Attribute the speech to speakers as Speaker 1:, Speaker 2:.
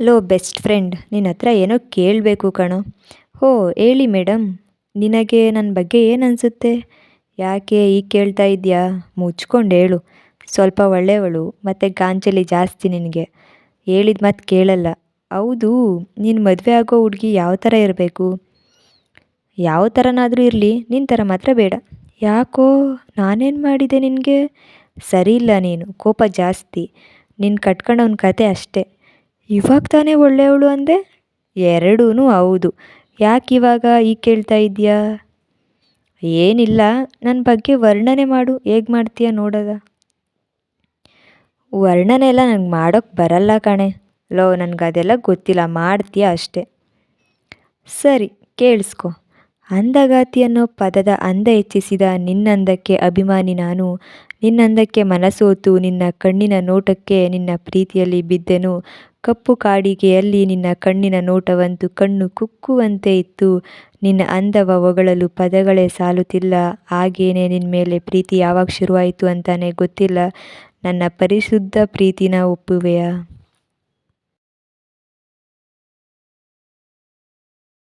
Speaker 1: Low best friend ನಿನ್ನ ಹತ್ರ ಏನೋ ಕೇಳಬೇಕು ಕಣೋ. ಹೋ, ಹೇಳಿ ಮೇಡಮ್ ನಿನಗೆ ನನ್ನ ಬಗ್ಗೆ ಏನು ಅನಿಸುತ್ತೆ? ಯಾಕೆ ಈಗ ಕೇಳ್ತಾ ಇದೆಯಾ ಮುಚ್ಕೊಂಡು ಹೇಳು. ಸ್ವಲ್ಪ ಒಳ್ಳೆಯವಳು, ಮತ್ತು ಗಾಂಚಲಿ ಜಾಸ್ತಿ ನಿನಗೆ. ಹೇಳಿದ ಮಾತು ಕೇಳಲ್ಲ. ಹೌದು, ನೀನು ಮದುವೆ ಆಗೋ ಹುಡುಗಿ ಯಾವ ಥರ ಇರಬೇಕು? ಯಾವ ಥರನಾದರೂ ಇರಲಿ ನಿನ್ನ ಥರ ಮಾತ್ರ ಬೇಡ. ಯಾಕೋ, ನಾನೇನು ಮಾಡಿದೆ ನಿನಗೆ? ಸರಿ ಇಲ್ಲ ನೀನು, ಕೋಪ ಜಾಸ್ತಿ. ನೀನು ಕಟ್ಕೊಂಡವನ ಕತೆ ಅಷ್ಟೇ. ಇವಾಗ ತಾನೇ ಒಳ್ಳೆಯವಳು ಅಂದೆ? ಎರಡೂ ಹೌದು. ಯಾಕೆ ಇವಾಗ ಈ ಕೇಳ್ತಾ ಇದೆಯಾ ಏನಿಲ್ಲ ನನ್ನ ಬಗ್ಗೆ ವರ್ಣನೆ ಮಾಡು. ಹೇಗೆ ಮಾಡ್ತೀಯ ನೋಡೋದ? ವರ್ಣನೆ ಎಲ್ಲ ನನಗೆ ಮಾಡೋಕ್ಕೆ ಬರಲ್ಲ ಕಣೆ. ಲೋ, ನನಗೆ ಅದೆಲ್ಲ ಗೊತ್ತಿಲ್ಲ. ಮಾಡ್ತೀಯ ಅಷ್ಟೆ. ಸರಿ, ಕೇಳಿಸ್ಕೊ. ಅಂದಗಾತಿ ಅನ್ನೋ ಪದದ ಅಂದ ಹೆಚ್ಚಿಸಿದ ನಿನ್ನಂದಕ್ಕೆ ಅಭಿಮಾನಿ ನಾನು. ನಿನ್ನಂದಕ್ಕೆ ಮನಸೋತು ನಿನ್ನ ಕಣ್ಣಿನ ನೋಟಕ್ಕೆ ನಿನ್ನ ಪ್ರೀತಿಯಲ್ಲಿ ಬಿದ್ದೆನು. ಕಪ್ಪು ಕಾಡಿಗೆಯಲ್ಲಿ ನಿನ್ನ ಕಣ್ಣಿನ ನೋಟವಂತೂ ಕಣ್ಣು ಕುಕ್ಕುವಂತೆ ಇತ್ತು. ನಿನ್ನ ಅಂದವ ಹೊಗಳಲು ಪದಗಳೇ ಸಾಲುತ್ತಿಲ್ಲ. ಹಾಗೇನೆ ನಿನ್ನ ಮೇಲೆ ಪ್ರೀತಿ ಯಾವಾಗ ಶುರುವಾಯಿತು ಅಂತಾನೆ ಗೊತ್ತಿಲ್ಲ. ನನ್ನ ಪರಿಶುದ್ಧ ಪ್ರೀತಿನ ಒಪ್ಪುವೆಯಾ?